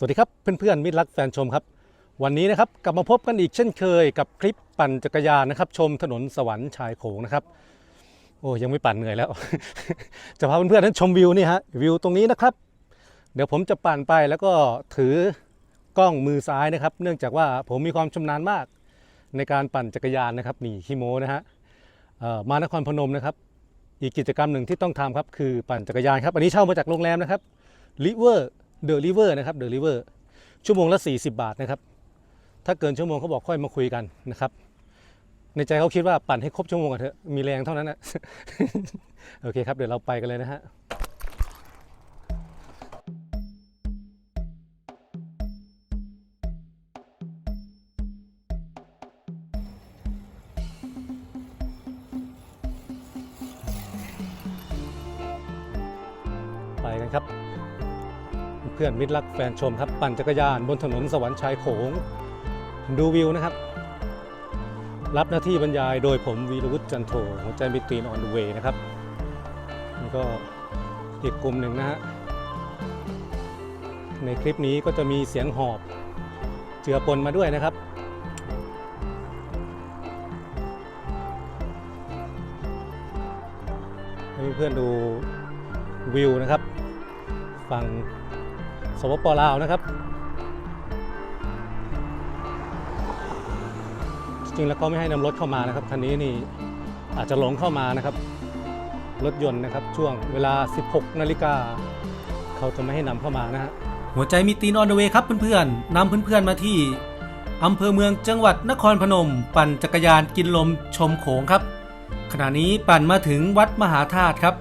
สวัสดีครับเพื่อนๆมิตรรักแฟนชมครับ วันนี้นะครับกลับมาพบกันอีกเช่นเคยกับคลิปปั่นจักรยานนะครับ ชมถนนสวรรค์ชายโขงนะครับ โอ้ยังไม่ปั่นเหนื่อยแล้ว จะพาเพื่อนๆนั้นชมวิวนี่ฮะวิวตรงนี้นะครับ เดี๋ยวผมจะปั่นไปแล้วก็ถือกล้องมือซ้ายนะครับ เนื่องจากว่าผมมีความชำนาญมากในการปั่นจักรยานนะครับนี่ขี้โมนะฮะมานครพนมนะครับ อีกกิจกรรมหนึ่งที่ต้องทำครับคือปั่นจักรยานครับอันนี้เช่ามาจากโรงแรมนะครับริเวอร์ เดอะริเวอร์นะครับเดอะริเวอร์ชั่วโมงละ 40 บาทนะครับถ้าเกินชั่วโมงเขาบอกค่อยมาคุยกันนะครับ ในใจเขาคิดว่าปั่นให้ครบชั่วโมงกันเถอะมีแรงเท่านั้นนะโอเคครับเดี๋ยวเราไปกันเลยนะฮะไปกันครับ พื่อนมิตรรักแฟนชมครับปั่นจักรยานบนถนนสวรรค์ชายโขง ดูวิวนะครับ รับหน้าที่บรรยายโดยผมวีรวุฒิจันโทหัวใจมิตรีนออนเดอะเวย์นะครับนี่ก็อีกกลุ่มหนึ่งนะฮะในคลิปนี้ก็จะมีเสียงหอบเจือปนมาด้วยนะครับให้เพื่อนๆดูวิวนะครับ ฝั่ง สปปลาวนะครับ จริงแล้วก็ไม่ให้นำรถเข้ามานะครับคันนี้นี่อาจจะหลงเข้ามานะครับ รถยนต์นะครับ ช่วงเวลา 16 นาฬิกาเขาจะไม่ให้นำเข้ามานะฮะหัวใจมีตีนออนเดอะเวครับเพื่อนๆนำเพื่อนๆมาที่อำเภอเมืองจังหวัดนครพนม ปั่นจักรยานกินลมชมโขงครับ ขณะนี้ปั่นมาถึงวัดมหาธาตุครับ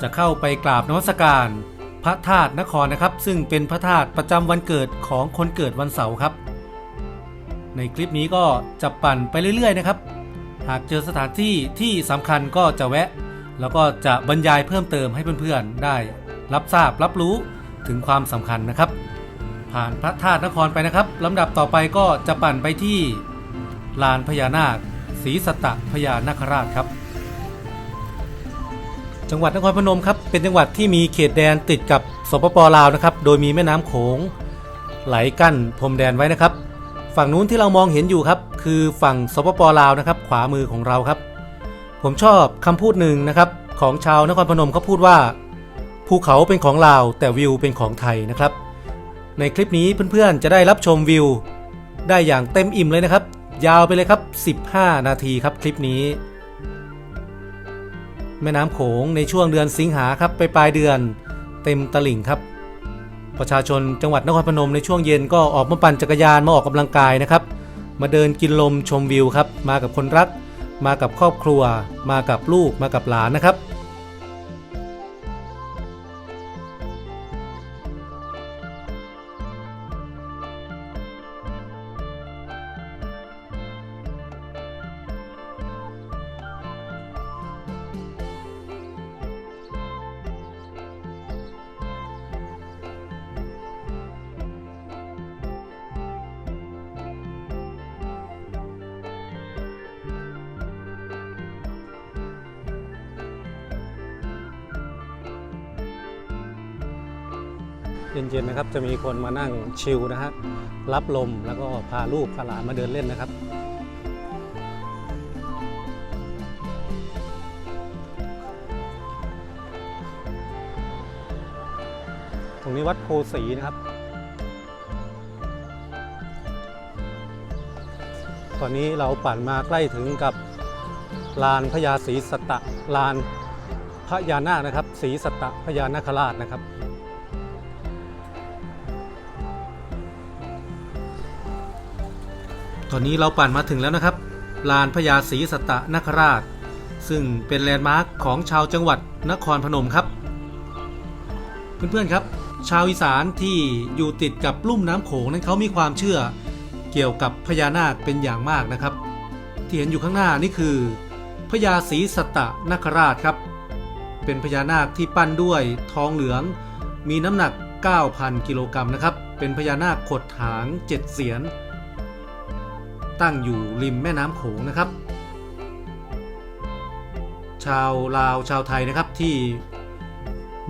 จะเข้าไปกราบนมัสการ พระธาตุนครนะครับ ซึ่งเป็นพระธาตุประจำวันเกิดของคนเกิดวันเสาร์ครับ ในคลิปนี้ก็จะปั่นไปเรื่อยๆนะครับ หากเจอสถานที่ที่สำคัญก็จะแวะ แล้วก็จะบรรยายเพิ่มเติมให้เพื่อนๆได้ รับทราบรับรู้ถึงความสำคัญนะครับ ผ่านพระธาตุนครไปนะครับลำดับต่อไปก็จะปั่นไปที่ลานพญานาคศรีสตตะพญานาคราชครับ จังหวัดนครพนมครับเป็นจังหวัดที่มีเขตแดนติดกับสปปลาวนะครับ โดยมีแม่น้ำโขงไหลกั้นพรมแดนไว้นะครับ ฝั่งนู้นที่เรามองเห็นอยู่ครับ คือฝั่งสปปลาวนะครับ ขวามือของเราครับ ผมชอบคำพูดหนึ่งนะครับ ของชาวนครพนมเขาพูดว่า ภูเขาเป็นของลาวแต่วิวเป็นของไทยนะครับ ในคลิปนี้เพื่อนๆจะได้รับชมวิว ได้อย่างเต็มอิ่มเลยนะครับ ยาวไปเลยครับ 15 นาทีครับคลิปนี้ แม่น้ำโขงในช่วงเดือนสิงหาครับไปปลายเดือน เต็มตลิ่งครับ ประชาชนจังหวัดนครพนมในช่วงเย็นก็ออกมาปั่นจักรยานมาออกกำลังกายนะครับ มาเดินกินลมชมวิวครับ มากับคนรัก มากับครอบครัว มากับลูกมากับหลานนะครับ เย็นๆนะครับ จะมีคนมานั่งชิลนะฮะรับลมแล้วก็พาลูกพาหลานมาเดินเล่นนะครับตรงนี้วัดโพสีนะครับ ตอนนี้เราปั่นมาใกล้ถึงกับลานพญาศรีสตะลานพญานาคนะครับศรีสตตะพญานาคราชนะครับ ตอนนี้เราปั่นมาถึงแล้วนะครับ ลานพญาศรีสตตนคราช ซึ่งเป็นแลนด์มาร์คของชาวจังหวัดนครพนมครับ เพื่อนๆครับ ชาวอีสานที่อยู่ติดกับลุ่มน้ำโขงนั้นเขามีความเชื่อเกี่ยวกับพญานาคเป็นอย่างมากนะครับ ที่เห็นอยู่ข้างหน้านี่คือพญาศรีสตตนคราชครับ เป็นพญานาคที่ปั้นด้วยทองเหลือง มีน้ำหนัก 9,000 กิโลกรัมนะครับ เป็นพญานาคขดหางเจ็ดเสียน ตั้งอยู่ริมแม่น้ำโขงนะครับ ชาวลาวชาวไทยนะครับที่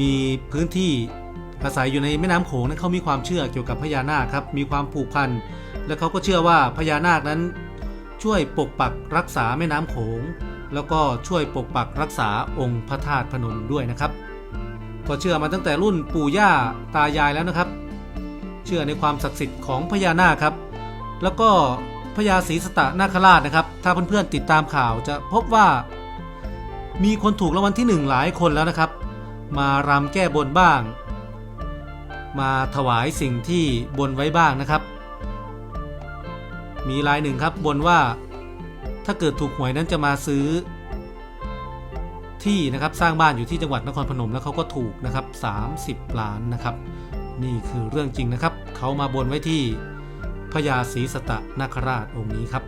มีพื้นที่อาศัยอยู่ในแม่น้ำโขงนั้นเขามีความเชื่อเกี่ยวกับพญานาคครับมีความผูกพันและเขาก็เชื่อว่าพญานาคนั้นช่วยปกปักรักษาแม่น้ำโขง แล้วก็ช่วยปกปักรักษาองค์พระธาตุพนมด้วยนะครับ ก็เชื่อมาตั้งแต่รุ่นปู่ย่าตายายแล้วนะครับ เชื่อในความศักดิ์สิทธิ์ของพญานาคครับ แล้วก็ พญาศรีสตะนาคราชนะครับ ถ้าเพื่อนๆติดตามข่าวจะพบว่า มีคนถูกรางวัลที่หนึ่งหลายคนแล้วนะครับ มารำแก้บนบ้าง มาถวายสิ่งที่บนไว้บ้างนะครับ มีรายหนึ่งครับบนว่า ถ้าเกิดถูกหวยนั้นจะมาซื้อ ที่นะครับสร้างบ้านอยู่ที่จังหวัดนครพนมแล้วเขาก็ถูกนะครับ 30 ล้านนะครับ นี่คือเรื่องจริงนะครับ เขามาบนไว้ที่ พญาศรีสตะนาคราชองค์นี้ครับ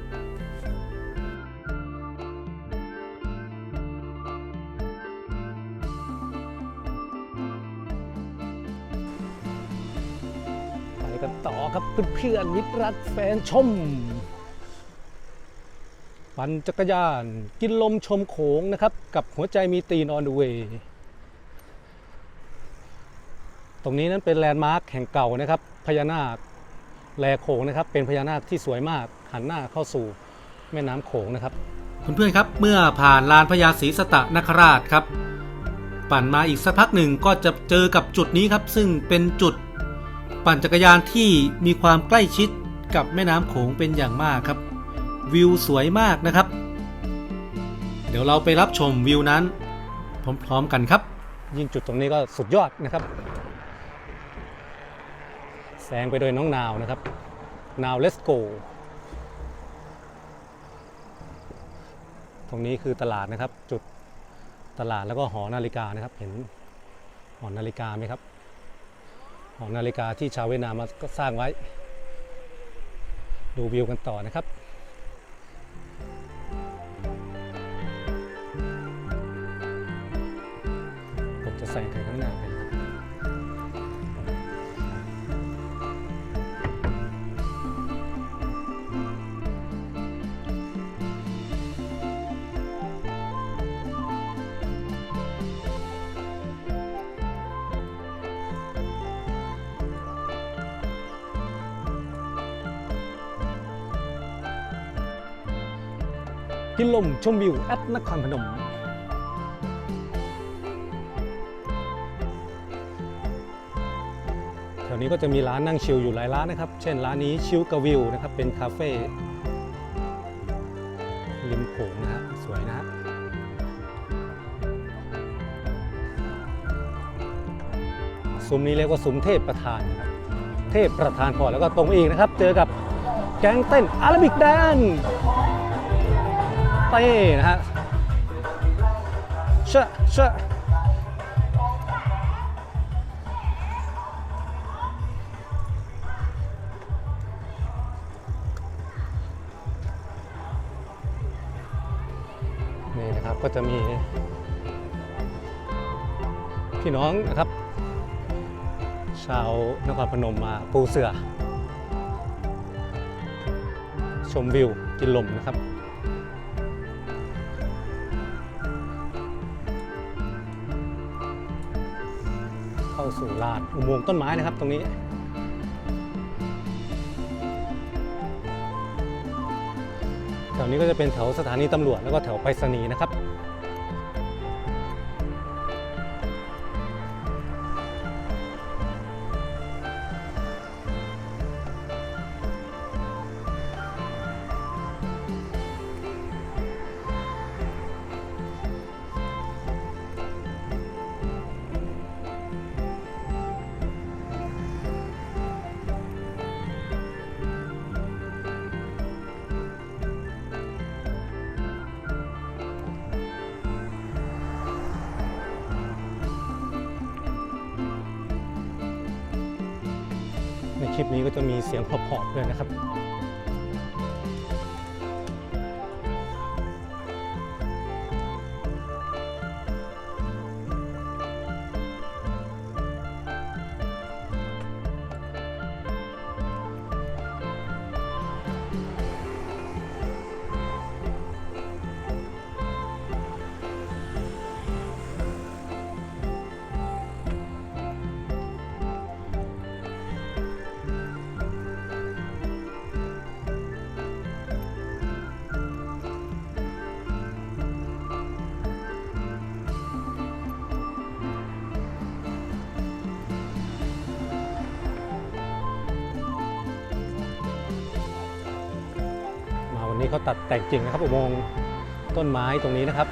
ไปกันต่อครับเพื่อนๆมิตรรักแฟนชม ปั่นจักรยานกินลมชมโขงนะครับ กับหัวใจมีตีนออนเดเวย์ตรงนี้นั้นเป็นแลนด์มาร์คแห่งเก่านะครับพญานาค แลโขงนะครับ เป็นพญานาคที่สวยมากหันหน้าเข้าสู่แม่น้ำโขงนะครับเพื่อนๆครับ เมื่อผ่านลานพญาศรีสตะนคราชครับ ปั่นมาอีกสักพักหนึ่งก็จะเจอกับจุดนี้ครับ ซึ่งเป็นจุดปั่นจักรยานที่มีความใกล้ชิดกับแม่น้ำโขงเป็นอย่างมากครับ วิวสวยมากนะครับ เดี๋ยวเราไปรับชมวิวนั้นพร้อมๆกันครับ ยิ่งจุดตรงนี้ก็สุดยอดนะครับ แซงไปโดยน้องนาวนะครับ นาวเลสโกตรงนี้คือตลาดนะครับ จุดตลาดแล้วก็หอนาฬิกานะครับ เห็นหอนาฬิกาไหมครับ หอนาฬิกาที่ชาวเวียดนามมาก็สร้างไว้ ดูวิวกันต่อนะครับผมจะใส่ไปข้างหน้าไป กินลมชมวิวแอดนครพนม แถวนี้ก็จะมีร้านนั่งชิลอยู่หลายร้านนะครับ เช่นร้านนี้ชิลกบวิวนะครับเป็นคาเฟ่ริมโขงนะฮะสวยนะฮะซุ้มนี้เรียกว่าซุ้มเทพประธานนะครับเทพประธานก่อแล้วก็ตรงอีกนะครับ เจอกับแก๊งเต้นอาราบิกแดน เต้นะฮะเชะเชะนี่นะครับก็จะมี พี่น้องนะครับ ชาวนครพนมมาปูเสือ ชมวิว กินลมนะครับ สู่ลาดอุโมงค์ต้นไม้นะครับตรงนี้แถวนี้ก็จะเป็นแถวสถานีตำรวจแล้วก็แถวไปรษณีย์นะครับ นี้ก็จะมีเสียงพอบๆด้วยนะครับ เขาตัดแต่งจริงนะครับอุโมงค์ต้นไม้ตรงนี้นะครับ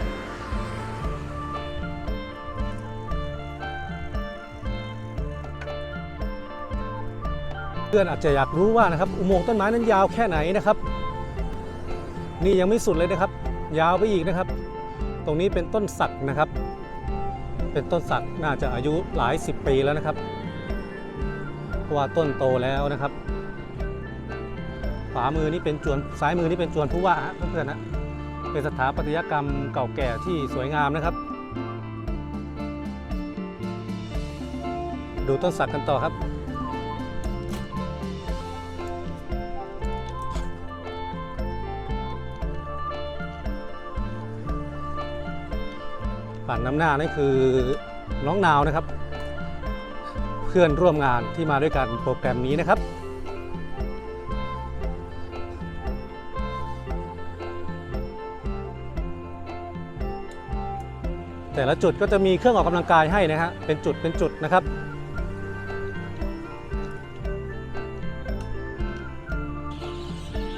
เพื่อนอาจจะอยากรู้ว่านะครับอุโมงค์ต้นไม้นั้นยาวแค่ไหนนะครับ นี่ยังไม่สุดเลยนะครับ ยาวไปอีกนะครับ ตรงนี้เป็นต้นสักนะครับ เป็นต้นสักน่าจะอายุหลายสิบปีแล้วนะครับเพราะว่าต้นโตแล้วนะครับ วามือนี่เป็นจวนซ้ายมือนี่เป็นจวนผู้ว่าฮะเพื่อนๆนะเป็นสถาปัตยกรรมเก่าแก่ที่สวยงามนะครับ ดูต้นสักกันต่อครับผ่านน้ำหน้านั่นคือน้องนาวนะครับ เพื่อนร่วมงานที่มาด้วยกันโปรแกรมนี้นะครับ แต่ละจุดก็จะมีเครื่องออกกำลังกายให้นะฮะเป็นจุดเป็นจุดนะครับ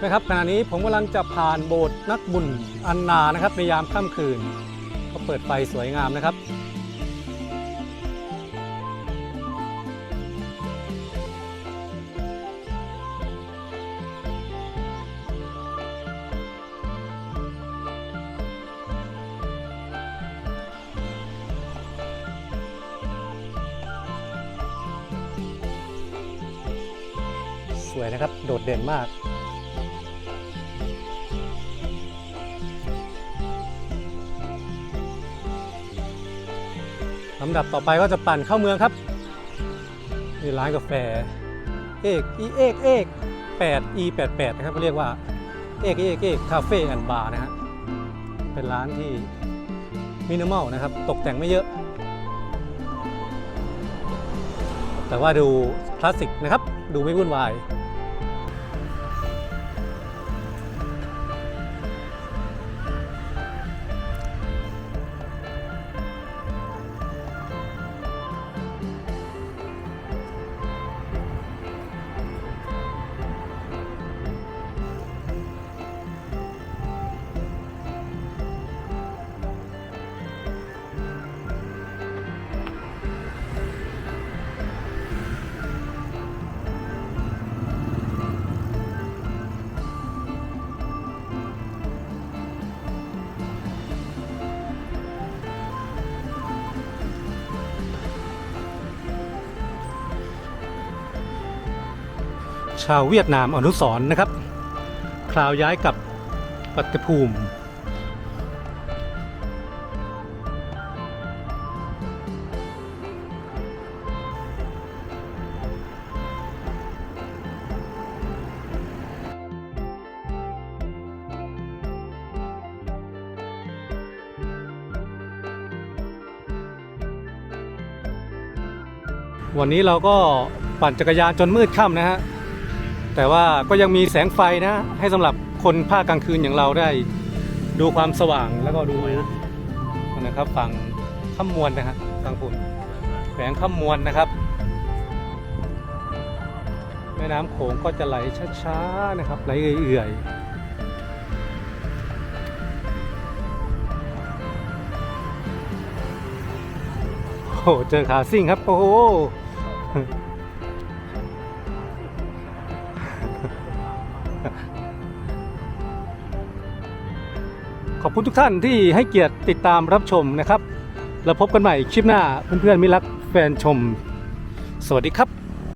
นะครับขณะนี้ผมกำลังจะผ่านโบสถ์นักบุญอันนานะครับในยามค่ำคืน ก็เปิดไฟสวยงามนะครับ วยนะครับ โดดเด่นมาก ลำดับต่อไปก็จะปั่นเข้าเมืองครับนี่ร้านกาแฟ เอกอีเอกเอก8 e 8 8นะครับเขาเรียกว่าเอกเอกเอกคาเฟ่แอนด์บาร์นะฮะเป็นร้านที่มินิมอลนะครับ ตกแต่งไม่เยอะ แต่ว่าดูคลาสสิกนะครับ ดูไม่วุ่นวาย ชาวเวียดนามอนุสรนะครับ คราวย้ายกับปัตตภูมิวันนี้เราก็ปั่นจักรยานจนมืดค่ำนะฮะ แต่ว่าก็ยังมีแสงไฟนะ ให้สำหรับคนภาคกลางคืนอย่างเราได้ ดูความสว่างแล้วก็ดูนะครับฝั่งข้ามมวลนะฮะฝั่งฝุ่นแขวงข้ามมวลนะครับ แม่น้ำโขงก็จะไหลช้าๆนะครับ ไหลเอื่อยๆโอ้เจอขาซิ่งครับ โอ้โห คุณทุกท่านที่ให้เกียรติติดตามรับชมนะครับ แล้วพบกันใหม่คลิปหน้าเพื่อนๆมิรักแฟนชม สวัสดีครับ